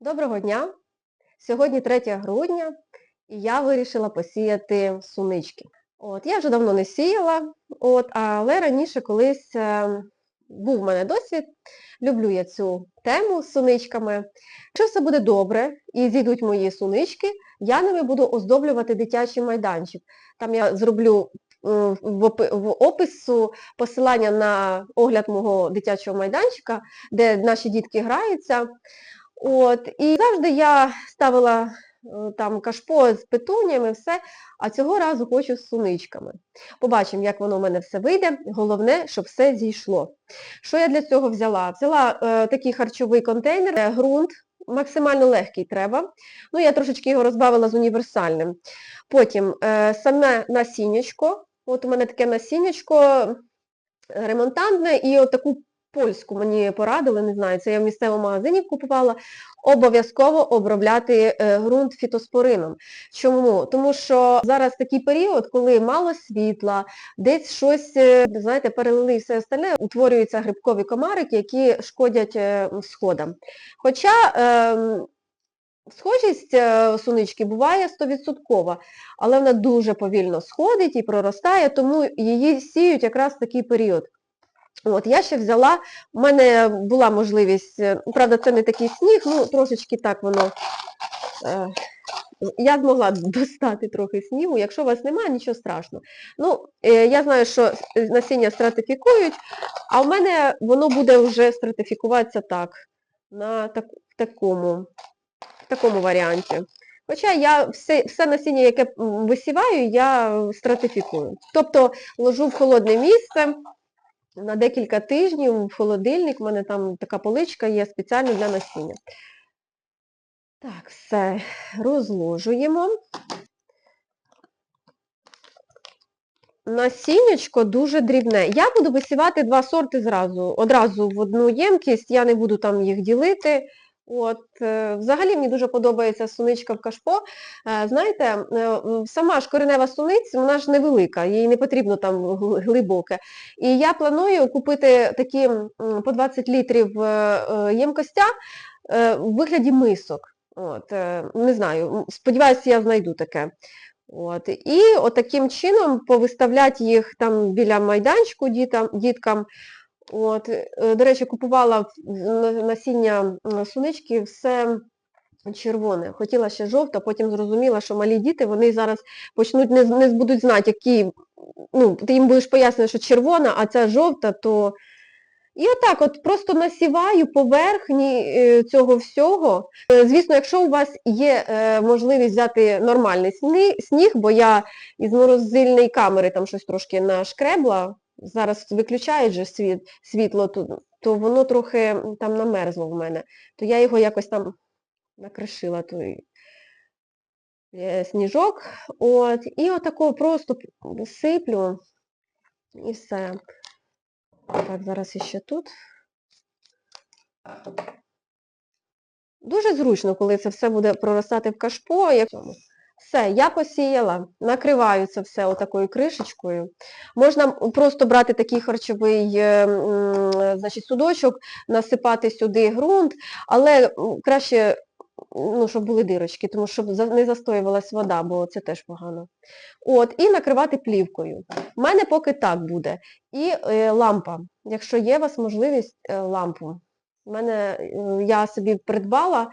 Доброго дня! Сьогодні 3 грудня і я вирішила посіяти сунички. От, я вже давно не сіяла, от, але раніше колись е, був в мене досвід, люблю я цю тему з суничками. Якщо все буде добре і зійдуть мої сунички, я ними буду оздоблювати дитячий майданчик. Там я зроблю опи- в опису посилання на огляд мого дитячого майданчика, де наші дітки граються. От, і завжди я ставила е, там кашпо з петуніями, все, а цього разу хочу з суничками. Побачимо, як воно в мене все вийде. Головне, щоб все зійшло. Що я для цього взяла? Взяла е, такий харчовий контейнер, е, ґрунт, максимально легкий треба. Ну, я трошечки його розбавила з універсальним. Потім е, саме насіннячко. От у мене таке насіннячко е, ремонтантне і отаку польську мені порадили, не знаю, це я в місцевому магазині купувала, обов'язково обробляти е, ґрунт фітоспорином. Чому? Тому що зараз такий період, коли мало світла, десь щось, е, знаєте, перелили і все остальне, утворюються грибкові комарики, які шкодять е, сходам. Хоча ем, схожість сунички буває 100%, але вона дуже повільно сходить і проростає, тому її сіють якраз в такий період. От, я ще взяла, в мене була можливість, е, ну, правда, це не такий сніг, ну трошечки так воно. Е, я змогла достати трохи снігу, якщо у вас немає, нічого страшного. Ну, е, я знаю, що насіння стратифікують, а в мене воно буде вже стратифікуватися так, на так, такому, в такому варіанті. Хоча я все, все насіння, яке висіваю, я стратифікую. Тобто ложу в холодне місце, на декілька тижнів в холодильник, в мене там така поличка є спеціально для насіння. Так, все, розложуємо. Насіннячко дуже дрібне. Я буду висівати два сорти зразу, одразу в одну ємкість, я не буду там їх ділити. От, е, взагалі мені дуже подобається суничка в кашпо. Е, Знаєте, е, сама ж коренева суниця, вона ж невелика, їй не потрібно там глибоке. І я планую купити такі по 20 літрів ємкостя в вигляді мисок. От, не знаю, сподіваюся, я знайду таке. От, і от таким чином повиставляти їх там біля майданчику дітям, діткам. От, е, до речі, купувала насіння сунички все червоне. Хотіла ще жовте, потім зрозуміла, що малі діти, вони зараз почнуть не, не будуть знати, які, ну, ти їм будеш пояснювати, що червона, а ця жовта, то і отак от просто насіваю поверхні е, цього всього. Е, Звісно, якщо у вас є можливість взяти нормальний сніг, бо я із морозильної камери там щось трошки нашкребла, зараз виключають же світ, світло, то, то воно трохи там намерзло в мене, то я його якось там накришила той е, сніжок. От, і отако просто сиплю і все. Так, зараз іще тут. Дуже зручно, коли це все буде проростати в кашпо. Як... Все, я посіяла, накриваю це все отакою кришечкою. Можна просто брати такий харчовий е, значить, судочок, насипати сюди ґрунт, але краще, ну, щоб були дирочки, тому щоб не застоювалась вода, бо це теж погано. От, і накривати плівкою. У мене поки так буде. І е, лампа. Якщо є у вас можливість, е, лампу. У мене е, я собі придбала.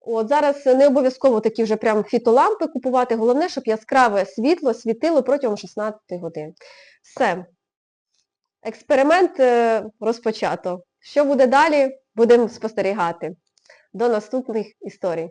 От зараз не обов'язково такі вже прям фітолампи купувати. Головне, щоб яскраве світло світило протягом 16 годин. Все. Експеримент е, розпочато. Що буде далі, будемо спостерігати. До наступних історій.